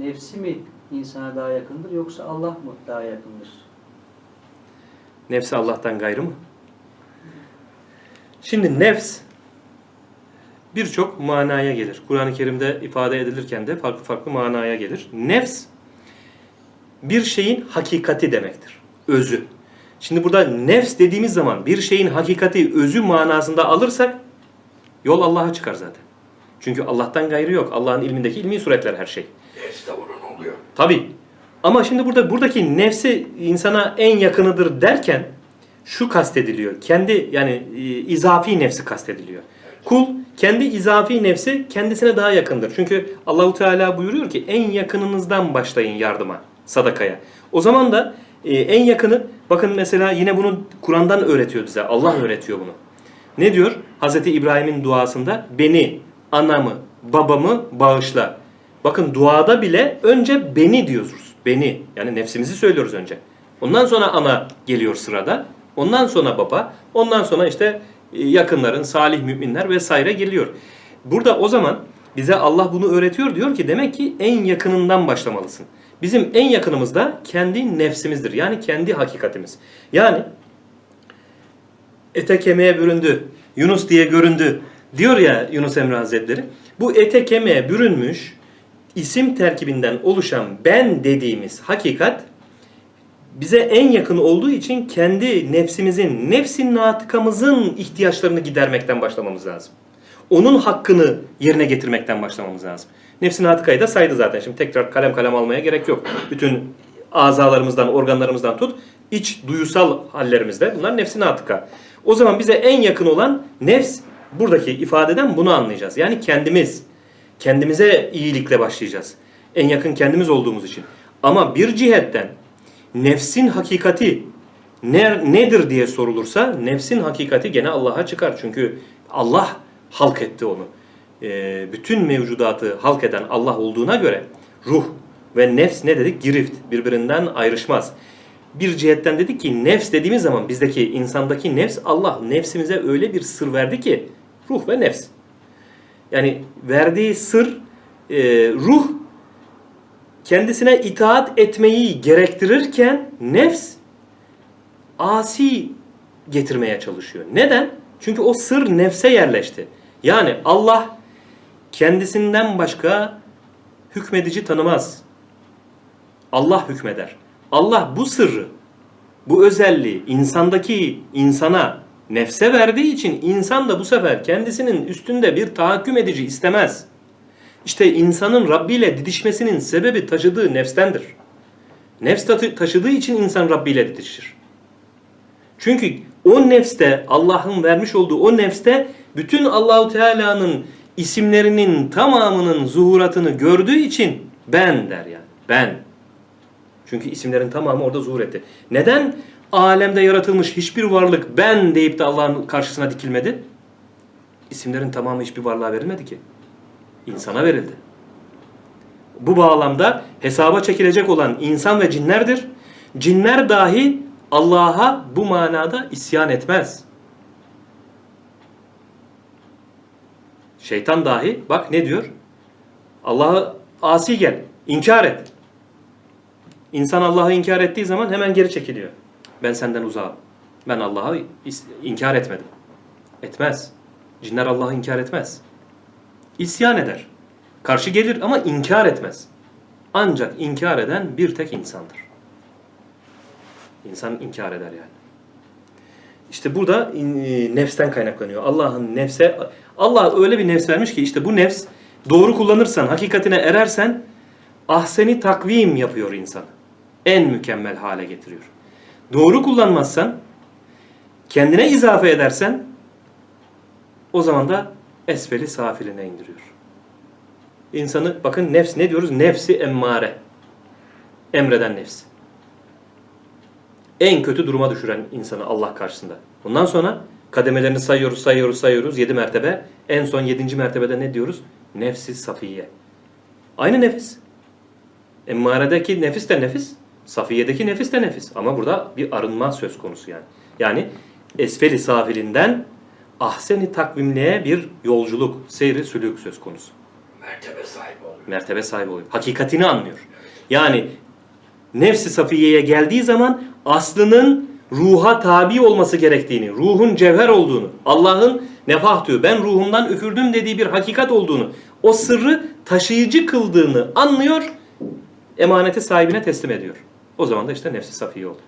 nefsi mi insana daha yakındır yoksa Allah mı daha yakındır? Nefsi Allah'tan gayrı mı? Şimdi nefs birçok manaya gelir. Kur'an-ı Kerim'de ifade edilirken de farklı farklı manaya gelir. Nefs bir şeyin hakikati demektir. Özü. Şimdi burada nefs dediğimiz zaman bir şeyin hakikati, özü manasında alırsak yol Allah'a çıkar zaten. Çünkü Allah'tan gayrı yok. Allah'ın ilmindeki ilmi suretler her şey. Nefs de onun oluyor. Tabi. Ama şimdi burada buradaki nefsi insana en yakınıdır derken şu kastediliyor. Kendi yani e, izafi nefsi kastediliyor. Kul kendi izafi nefsi kendisine daha yakındır. Çünkü Allahu Teala buyuruyor ki en yakınınızdan başlayın yardıma, sadakaya. O zaman da e, en yakını bakın mesela yine bunu Kur'an'dan öğretiyor bize. Allah öğretiyor bunu. Ne diyor? Hazreti İbrahim'in duasında beni, anamı, babamı bağışla. Bakın duada bile önce beni diyoruz. Beni. Yani nefsimizi söylüyoruz önce. Ondan sonra ana geliyor sırada. Ondan sonra baba. Ondan sonra işte e, yakınların, salih müminler vesaire geliyor. Burada o zaman bize Allah bunu öğretiyor. Diyor ki demek ki en yakınından başlamalısın. Bizim en yakınımız da kendi nefsimizdir. Yani kendi hakikatimiz. Yani ete kemiğe büründü. Yunus diye göründü. Diyor ya Yunus Emre Hazretleri. Bu ete kemiğe bürünmüş isim terkibinden oluşan ben dediğimiz hakikat bize en yakın olduğu için kendi nefsimizin, nefsin natıkamızın ihtiyaçlarını gidermekten başlamamız lazım. Onun hakkını yerine getirmekten başlamamız lazım. Nefsin natıkayı da saydı zaten. Şimdi tekrar kalem kalem almaya gerek yok. Bütün azalarımızdan, organlarımızdan tut, iç duyusal hallerimizde bunlar nefsin natıka. O zaman bize en yakın olan nefs buradaki ifadeden bunu anlayacağız. Yani kendimiz, kendimize iyilikle başlayacağız. En yakın kendimiz olduğumuz için. Ama bir cihetten nefsin hakikati ne, nedir diye sorulursa nefsin hakikati gene Allah'a çıkar. Çünkü Allah halk etti onu. Ee, bütün mevcudatı halk eden Allah olduğuna göre ruh ve nefs ne dedik? Girift. Birbirinden ayrışmaz. Bir cihetten dedik ki nefs dediğimiz zaman bizdeki insandaki nefs Allah nefsimize öyle bir sır verdi ki ruh ve nefs. Yani verdiği sır e, ruh kendisine itaat etmeyi gerektirirken nefs asi getirmeye çalışıyor. Neden? Çünkü o sır nefse yerleşti. Yani Allah kendisinden başka hükmedici tanımaz. Allah hükmeder. Allah bu sırrı, bu özelliği insandaki insana nefse verdiği için insan da bu sefer kendisinin üstünde bir tahakküm edici istemez. İşte insanın Rabbi ile didişmesinin sebebi taşıdığı nefstendir. Nefs ta- taşıdığı için insan Rabbi ile didişir. Çünkü o nefste Allah'ın vermiş olduğu o nefste bütün Allahu Teala'nın isimlerinin tamamının zuhuratını gördüğü için ben der yani. Ben. Çünkü isimlerin tamamı orada zuhur etti. Neden alemde yaratılmış hiçbir varlık ben deyip de Allah'ın karşısına dikilmedi? İsimlerin tamamı hiçbir varlığa verilmedi ki. İnsana verildi. Bu bağlamda hesaba çekilecek olan insan ve cinlerdir. Cinler dahi Allah'a bu manada isyan etmez. Şeytan dahi bak ne diyor? Allah'a asi gel, inkar et. İnsan Allah'ı inkar ettiği zaman hemen geri çekiliyor. Ben senden uzağım. Ben Allah'ı is- inkar etmedim. Etmez. Cinler Allah'ı inkar etmez. İsyan eder. Karşı gelir ama inkar etmez. Ancak inkar eden bir tek insandır. İnsan inkar eder yani. İşte burada e, nefsten kaynaklanıyor. Allah'ın nefse Allah öyle bir nefs vermiş ki işte bu nefs doğru kullanırsan, hakikatine erersen ahseni takvim yapıyor insan. En mükemmel hale getiriyor. Doğru kullanmazsan, kendine izafe edersen o zaman da esfeli safiline indiriyor. İnsanı bakın nefs ne diyoruz? Nefsi emmare. Emreden nefs. En kötü duruma düşüren insanı Allah karşısında. Bundan sonra kademelerini sayıyoruz, sayıyoruz, sayıyoruz. Yedi mertebe. En son yedinci mertebede ne diyoruz? Nefsi safiye. Aynı nefis. Emmaredeki nefis de nefis. Safiyedeki nefis de nefis. Ama burada bir arınma söz konusu yani. Yani esfeli safilinden ahseni takvimliğe bir yolculuk, seyri sülük söz konusu. Mertebe sahibi oluyor. mertebe sahibi oluyor. Hakikatini anlıyor. Yani nefsi safiyeye geldiği zaman aslının ruha tabi olması gerektiğini, ruhun cevher olduğunu, Allah'ın nefah diyor, ben ruhumdan üfürdüm dediği bir hakikat olduğunu, o sırrı taşıyıcı kıldığını anlıyor, emaneti sahibine teslim ediyor. O zaman da işte nefsi safiye oluyor.